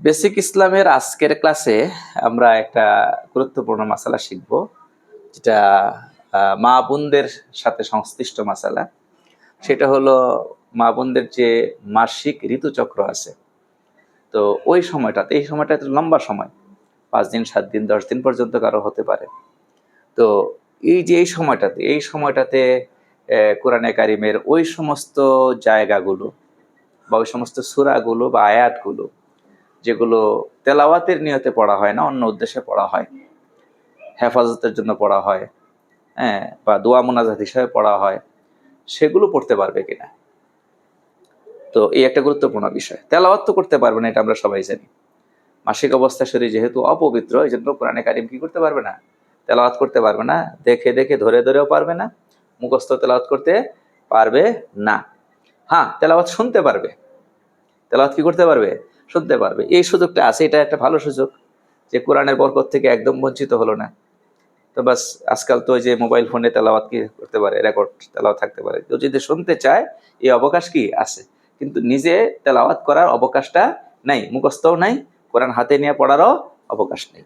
Basic ইসলামের আজকের ক্লাসে আমরা একটা গুরুত্বপূর্ণ মাসালা শিখব, যেটা মা বোনদের সাথে সংশ্লিষ্ট মাসালা সেটা হলো মা বোনদের যে মাসিক ঋতুচক্র আছে। তো ওই সময়টাতে, এই সময়টা লম্বা সময়, পাঁচ দিন, সাত দিন, দশ দিন পর্যন্ত কারও হতে পারে। তো এই যে এই সময়টাতে এই সময়টাতে কোরআনে কারিমের ওই সমস্ত জায়গাগুলো বা ওই সমস্ত সুরাগুলো বা আয়াতগুলো যেগুলো তেলাওয়াতের নিয়তে পড়া হয় না, অন্য উদ্দেশ্যে পড়া হয়। হেফাজতের জন্য পড়া হয় হ্যাঁ বা দোয়া মোনাজাত হিসাবে পড়া হয়, সেগুলো পড়তে পারবে কিনা? তো এই একটা গুরুত্বপূর্ণ বিষয়। তেলাওয়াত তো করতে পারবে না, এটা আমরা সবাই জানি। মাসিক অবস্থা শরীর যেহেতু অপবিত্র এই জন্য কোরআনে কারিম কি করতে পারবে না? তেলাওয়াত করতে পারবে না, দেখে দেখে ধরে ধরেও পারবে না, মুখস্থ তেলাওয়াত করতে পারবে না। হ্যাঁ তেলাওয়াত শুনতে পারবে। তেলাওয়াত কি করতে পারবে? শুনতে পারবে। এই সুযোগটা আছে, এটা একটা ভালো সুযোগ যে কোরআনের বরকত থেকে একদম বঞ্চিত হলো না। তো বাস, আজকাল তো ওই যে মোবাইল ফোনে তেলাওয়াত কি করতে পারে, রেকর্ড তেলাওয়াত থাকতে পারে। কেউ যদি শুনতে চায়, এই অবকাশ কি আছে? কিন্তু নিজে তেলাওয়াত করার অবকাশটা নাই, মুখস্থও নাই, কোরআন হাতে নিয়ে পড়ারও অবকাশ নেই।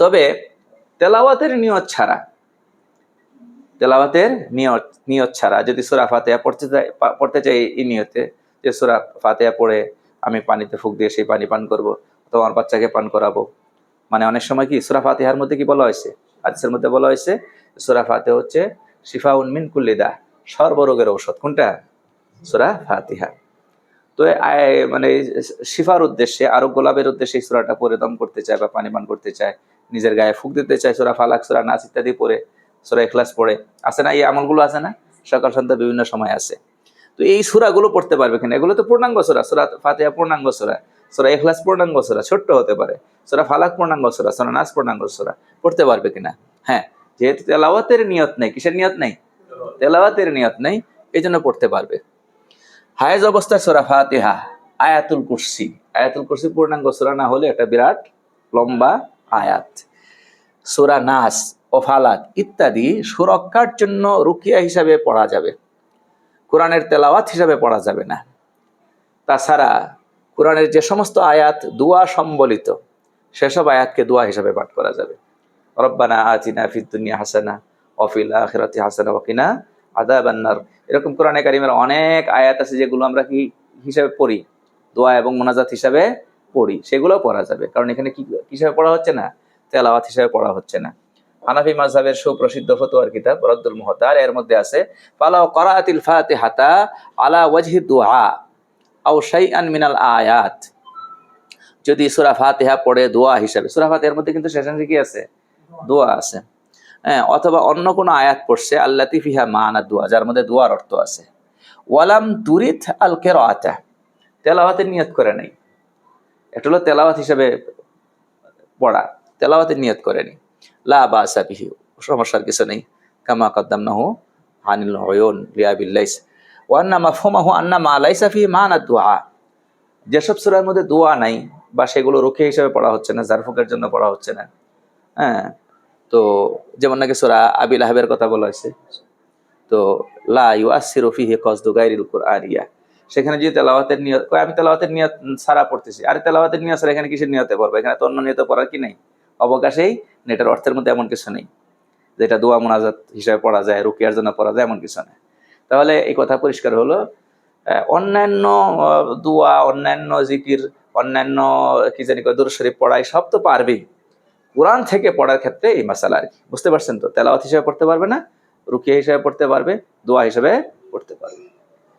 তবে তেলাওয়াতের নিয়ত ছাড়া, তেলাওয়াতের নিয়ত নিয়ত ছাড়া যদি সুরা ফাতেহা পড়তে চাই পড়তে চাই এই নিয়তে, যে সুরা ফাতেহা পড়ে আমি পানিতে ফুক দিয়ে সেই পানি পান করব, অথবা আমার বাচ্চাকে পান করাবো। মানে অনেক সময় কি, সুরা ফাতিহার মধ্যে কি বলা হয়েছে? হাদিসের মধ্যে বলা হয়েছে, সুরা ফাতে হচ্ছে শিফা উন্মিন কুল্লিদা সর্বরোগের ঔষধ। কোনটা? সুরা ফাতিহা। তো মানে শিফার উদ্দেশ্যে আরোগ্য গোলাপের উদ্দেশ্যে সুরাটা পরে দম করতে চায় বা পানি পান করতে চায়, নিজের গায়ে ফুক দিতে চায়, সুরা ফালাক, সুরা নাচ ইত্যাদি পড়ে, সুরা এখলাস পড়ে। আছে না এই আমলগুলো আছে না? সকাল সন্ধ্যা বিভিন্ন সময় আছে। তো এই সুরাগুলো পড়তে পারবে কিনা এগুলো তো পূর্ণাঙ্গ সুরা সুরা ফাতিহা পূর্ণাঙ্গ সুরা সুরা এখলাস পূর্ণাঙ্গ সুরা, ছোট্ট হতে পারে। সুরা ফালাক পূর্ণাঙ্গ সুরা সুরা নাচ পূর্ণাঙ্গ সুরা, পড়তে পারবে কিনা? হ্যাঁ যেহেতু তেলাওয়াতের নিয়ত নেই, কিসের নিয়ত নেই? তেলাওয়াতের নিয়ত নেই এই জন্য পড়তে পারবে। হায়েজ অবস্থায় সুরা ফাতিহা, আয়াতুল কুরসি। আয়াতুল কুরসি পূর্ণাঙ্গ সুরা না হলে একটা বিরাট লম্বা আয়াত। সুরা নাস ও ফালাক ইত্যাদি সুরক্ষার জন্য রুকিয়া হিসাবে পড়া যাবে। কোরআনের তেলাওয়াত হিসাবে পড়া যাবে না। তাছাড়া কোরআনের যে সমস্ত আয়াত দোয়া সম্বলিত, সেসব আয়াতকে দোয়া হিসাবে পাঠ করা যাবে। রব্বানা আতিনা ফিদ দুনিয়া হাসানা অফিল আখিরাতি হাসানা ওকিনা আদা বান্নার এরকম কোরআনে কারিমের অনেক আয়াত আছে যেগুলো আমরা কি হিসাবে পড়ি, দোয়া এবং মোনাজাত হিসাবে পড়ি, সেগুলোও পড়া যাবে। কারণ এখানে কি হিসাবে পড়া হচ্ছে না? তেলাওয়াত হিসাবে পড়া হচ্ছে না। হানাফি মাযহাবের সুপ্রসিদ্ধ ফতোয়ার কিতাব রদ্দুল মুহতার, এর মধ্যে আছে ফালাও করাআতিল ফাতিহাতা আলা ওয়াজহি দুআ আও শাইআন মিনাল আয়াত। যদি সূরা ফাতিহা পড়ে দোয়া হিসাবে, সূরা ফাতিহার মধ্যে কিন্তু শেষাংশে কি আছে দোয়া আছে। হ্যাঁ অথবা অন্য কোনো আয়াত পড়ছে আল্লাহ ফিহা মানা দোয়া যার মধ্যে দোয়ার অর্থ আছে। ওয়ালাম তুরিত আল কেরাতা তেলাওয়াতের নিয়ত করে নাই। এটা হলো তেলাওয়াত হিসাবে পড়া, তেলাওয়াতের নিয়ত করেনি লা বাসা বিহি সমস্যার কিছু নেই। কামা কদ্দাম কদ্দামনাহু আনিল হয়ন রিয়াবিল্লাইস ওয়ান্না মাফহুমাহু আন্না মা লাইসা ফিহি মানা দোয়া যেসব সূরার মধ্যে দোয়া নাই বা সেগুলো রুখে হিসাবে পড়া হচ্ছে না, জারফুকের জন্য পড়া হচ্ছে না। হ্যাঁ তো যেমন নাকি সূরা আবিল আহাবের কথা বলা হয়েছে। তো, লা ইউ ইউআসিরু ফিহি কসদু গায়রিল কুরআনিয়া। সেখানে যদি তেলাওয়াতের নিয়ত আমি তেলাওয়াতের নিয়ত সারা পড়তেছি। আরে তেলাওয়াতের নিয়ত এখানে কিসের নিয়তে পড়ব? এখানে তো অন্য নিয়তে পড়ার কি নেই? অবকাশেই নেটের অর্থের মধ্যে এমন কিছু নেই। যেটা দোয়া মোনাজাত হিসাবে পড়া যায়, রুকিয়ার জন্য পড়া যায়, এমন কিছু নেই। তাহলে এই কথা পরিষ্কার হলো অন্যান্য দোয়া, অন্যান্য জিকির, অন্যান্য, কি জানি কয়, দুরূদ শরীফ পড়াই সব তো পারবেই। কোরআন থেকে পড়ার ক্ষেত্রে এই মাসালা আর কি। বুঝতে পারছেন তো? তেলাওয়াত হিসাবে পড়তে পারবে না, রুকিয়া হিসাবে পড়তে পারবে, দোয়া হিসাবে পড়তে পারবে।